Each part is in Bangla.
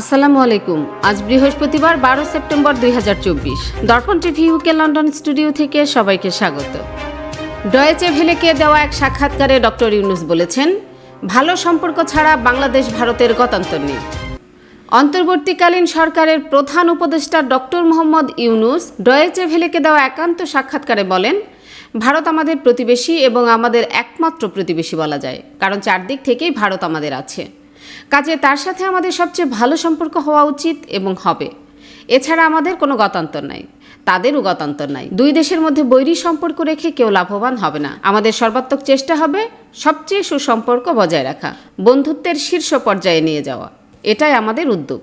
আসসালামু আলাইকুম। আজ বৃহস্পতিবার, বারো সেপ্টেম্বর দুই হাজার চব্বিশ। দর্পণ টিভি ইউকে লন্ডন স্টুডিও থেকে সবাইকে স্বাগত। ডয়েচে ভেলেকে দেওয়া এক সাক্ষাৎকারে ডক্টর ইউনুস বলেছেন, ভালো সম্পর্ক ছাড়া বাংলাদেশ ভারতের গতান্তর নেই। অন্তর্বর্তীকালীন সরকারের প্রধান উপদেষ্টা ডক্টর মোহাম্মদ ইউনুস ডয়েচে ভেলেকে দেওয়া একান্ত সাক্ষাৎকারে বলেন, ভারত আমাদের প্রতিবেশী এবং আমাদের একমাত্র প্রতিবেশী বলা যায়, কারণ চারদিক থেকেই ভারত আমাদের আছে। কাজে তার সাথে আমাদের সবচেয়ে ভালো সম্পর্ক হওয়া উচিত এবং হবে। এছাড়া আমাদের কোনো গতান্তর নাই। তাদেরও গতান্তর নাই। দুই দেশের মধ্যে বৈরী সম্পর্ক রেখে কেউ লাভবান হবে না। আমাদের সর্বাত্মক চেষ্টা হবে সবচেয়ে সুসম্পর্ক বজায় রাখা, বন্ধুত্বের শীর্ষ পর্যায়ে নিয়ে যাওয়া। এটাই আমাদের উদ্যোগ।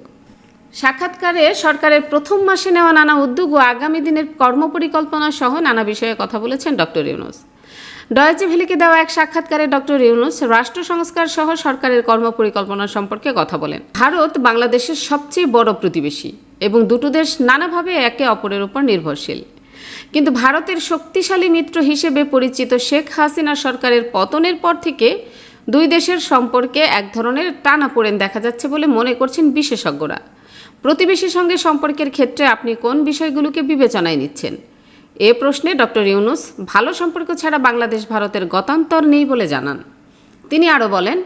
সাক্ষাৎকারে সরকারের প্রথম মাসে নেওয়া নানা উদ্যোগ ও আগামী দিনের কর্মপরিকল্পনা সহ নানা বিষয়ে কথা বলেছেন ডক্টর ইউনুস। ডয়েচে ভেলিকে দেওয়া এক সাক্ষাৎকারে ডক্টর ইউনুস রাষ্ট্র সংস্কার সহ সরকারের কর্মপরিকল্পনা সম্পর্কে কথা বলেন। ভারত বাংলাদেশের সবচেয়ে বড় প্রতিবেশী এবং দুটো দেশ নানাভাবে একে অপরের উপর নির্ভরশীল। কিন্তু ভারতের শক্তিশালী মিত্র হিসেবে পরিচিত শেখ হাসিনা সরকারের পতনের পর থেকে দুই দেশের সম্পর্কে এক ধরনের টানাপোড়েন দেখা যাচ্ছে বলে মনে করছেন বিশেষজ্ঞরা। প্রতিবেশীর সঙ্গে সম্পর্কের ক্ষেত্রে আপনি কোন বিষয়গুলোকে বিবেচনায় নিচ্ছেন? এ প্রশ্নে ডক্টর ইউনুস, ভালো সম্পর্ক ছাড়া বাংলাদেশ ভারতের গতান্তর নেই বলে জানান। তিনি আরও বলেন,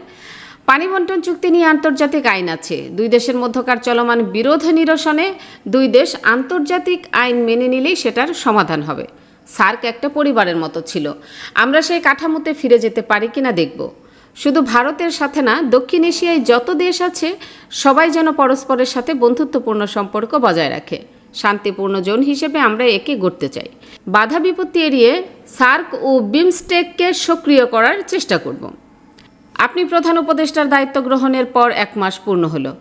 পানি বন্টন চুক্তি নিয়ে আন্তর্জাতিক আইন আছে। দুই দেশের মধ্যকার চলমান বিরোধ নিরসনে দুই দেশ আন্তর্জাতিক আইন মেনে নিলেই সেটার সমাধান হবে। সার্ক একটা পরিবারের মতো ছিল। আমরা সেই কাঠামোতে ফিরে যেতে পারি কিনা দেখব। শুধু ভারতের সাথে না, দক্ষিণ এশিয়ায় যত দেশ আছে, সবাই যেন পরস্পরের সাথে বন্ধুত্বপূর্ণ সম্পর্ক বজায় রাখে। শান্তিপূর্ণ জোন হিসেবে আমরা একে গড়তে চাই। বাধা বিপত্তি এড়িয়ে সার্ক ও বিমস্টেককে সক্রিয় করার চেষ্টা করব। আপনি প্রধান উপদেষ্টার দায়িত্ব গ্রহণের পর এক মাস পূর্ণ হলো।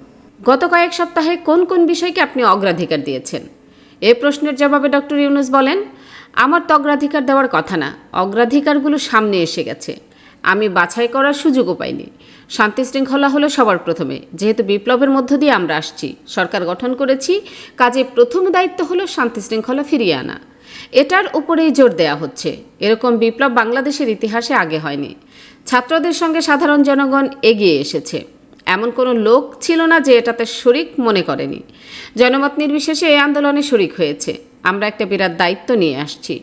গত কয়েক সপ্তাহে কোন কোন বিষয়কে আপনি অগ্রাধিকার দিয়েছেন? এ প্রশ্নের জবাবে ডক্টর ইউনুস বলেন, আমার তো অগ্রাধিকার দেওয়ার কথা না। অগ্রাধিকারগুলো সামনে এসে গেছে। আমি বাছাই করার সুযোগও পাইনি। শান্তি শৃঙ্খলা হলো সবার প্রথমে। যেহেতু বিপ্লবের মধ্য দিয়ে আমরা আসছি, সরকার গঠন করেছি, কাজে প্রথম দায়িত্ব হলো শান্তি শৃঙ্খলা ফিরিয়ে আনা। এটার উপরেই জোর দেয়া হচ্ছে। এরকম বিপ্লব বাংলাদেশের ইতিহাসে আগে হয়নি। ছাত্রদের সঙ্গে সাধারণ জনগণ এগিয়ে এসেছে। এমন কোনো লোক ছিল না যে এটাতে শরিক মনে করেনি। জনমত নির্বিশেষে এই আন্দোলনে শরিক হয়েছে। আমরা একটা বিরাট দায়িত্ব নিয়ে আসছি।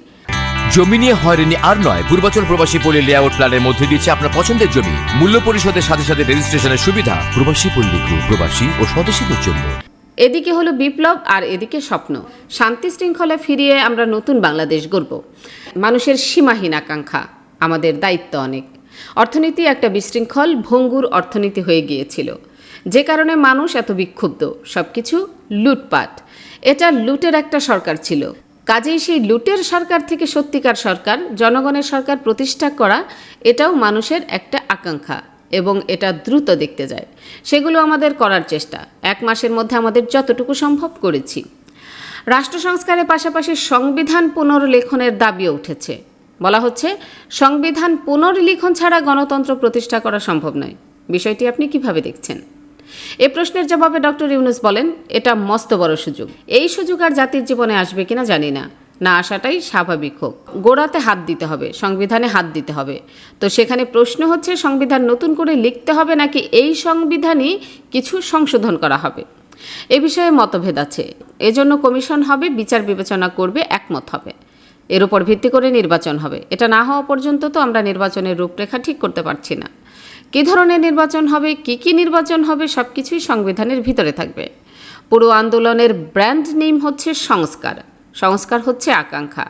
জমি নিয়ে হয়রানি আর নয়, পূর্বাচল প্রবাসী পল্লী লেআউট প্ল্যানের মধ্যে দিচ্ছে আপনার পছন্দের জমি। মূল্য পরিশোধের সাথে সাথে রেজিস্ট্রেশনের সুবিধা প্রবাসী পল্লী প্রবাসী ও স্বদেশীদের জন্য। এদিকে হলো বিপ্লব আর এদিকে স্বপ্ন। শান্তি শৃঙ্খলা ফিরিয়ে আমরা নতুন বাংলাদেশ গড়ব। মানুষের সীমাহীন আকাঙ্ক্ষা আমাদের দায়িত্ব অনেক। অর্থনীতি একটা বিশৃঙ্খল, ভঙ্গুর অর্থনীতি হয়ে গিয়েছিল। যে কারণে মানুষ এত বিক্ষুব্ধ সব কিছু লুটপাট। এটা লুটের একটা সরকার ছিল। কাজেই সেই লুটের সরকার থেকে সত্যিকার সরকার, জনগণের সরকার প্রতিষ্ঠা করা, এটাও মানুষের একটা আকাঙ্ক্ষা এবং এটা দ্রুত দেখতে যায়। সেগুলো আমাদের করার চেষ্টা। এক মাসের মধ্যে আমাদের যতটুকু সম্ভব করেছি। রাষ্ট্র সংস্কারের পাশাপাশি সংবিধান পুনর্লেখনের দাবিও উঠেছে। বলা হচ্ছে, সংবিধান পুনর্লিখন ছাড়া গণতন্ত্র প্রতিষ্ঠা করা সম্ভব নয়। বিষয়টি আপনি কীভাবে দেখছেন? এ প্রশ্নের জবাবে ডক্টর ইউনুস বলেন, এটা মস্ত বড় সুযোগ। এই সুযোগ আর জাতির জীবনে আসবে কিনা জানি না। না আসাটাই স্বাভাবিক হোক। গোড়াতে হাত দিতে হবে, সংবিধানে হাত দিতে হবে। তো সেখানে প্রশ্ন হচ্ছে, সংবিধান নতুন করে লিখতে হবে নাকি এই সংবিধানই কিছু সংশোধন করা হবে? এ বিষয়ে মতভেদ আছে। এজন্য কমিশন হবে, বিচার বিবেচনা করবে, একমত হবে। এর উপর ভিত্তি করে নির্বাচন হবে। এটা না হওয়া পর্যন্ত তো আমরা নির্বাচনের রূপরেখা ঠিক করতে পারছি না। কী ধরনের নির্বাচন হবে, কি কি নির্বাচন হবে সব কিছুই সংবিধানের ভিতরে থাকবে। পুরো আন্দোলনের ব্র্যান্ড নেম হচ্ছে সংস্কার। সংস্কার হচ্ছে আকাঙ্ক্ষা।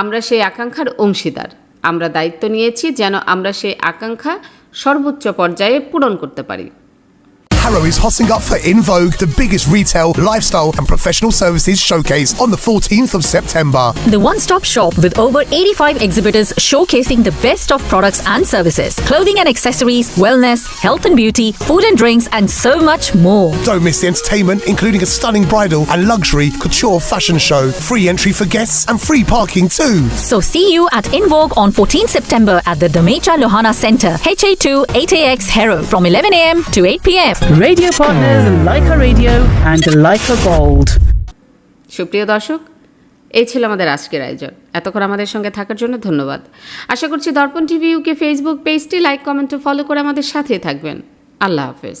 আমরা সেই আকাঙ্ক্ষার অংশীদার। আমরা দায়িত্ব নিয়েছি যেন আমরা সেই আকাঙ্ক্ষা সর্বোচ্চ পর্যায়ে পূরণ করতে পারি। Harrow is hotting up for In Vogue, the biggest retail, lifestyle, and professional services showcase on the 14th of September. The one stop shop with over 85 exhibitors showcasing the best of products and services, clothing and accessories, wellness, health and beauty, food and drinks, and so much more. Don't miss the entertainment, including a stunning bridal and luxury couture fashion show, free entry for guests, and free parking too. So see you at InVogue on 14 September at the Damecha Lohana Center, HA2 8AX Harrow from 11 a.m. to 8 p.m. Radio partners Leica Radio and Leica. সুপ্রিয় দর্শক, এই ছিল আমাদের আজকের আয়োজন। এতক্ষণ আমাদের সঙ্গে থাকার জন্য ধন্যবাদ। আশা করছি দর্পণ টিভি ইউকে ফেসবুক পেজটি লাইক, কমেন্ট ও ফলো করে আমাদের সাথে থাকবেন। আল্লাহ হাফেজ।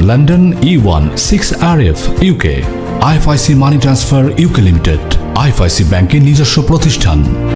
London E one six R F UK IFIC money transfer UK limited IFIC ব্যাংকের নিজস্ব প্রতিষ্ঠান।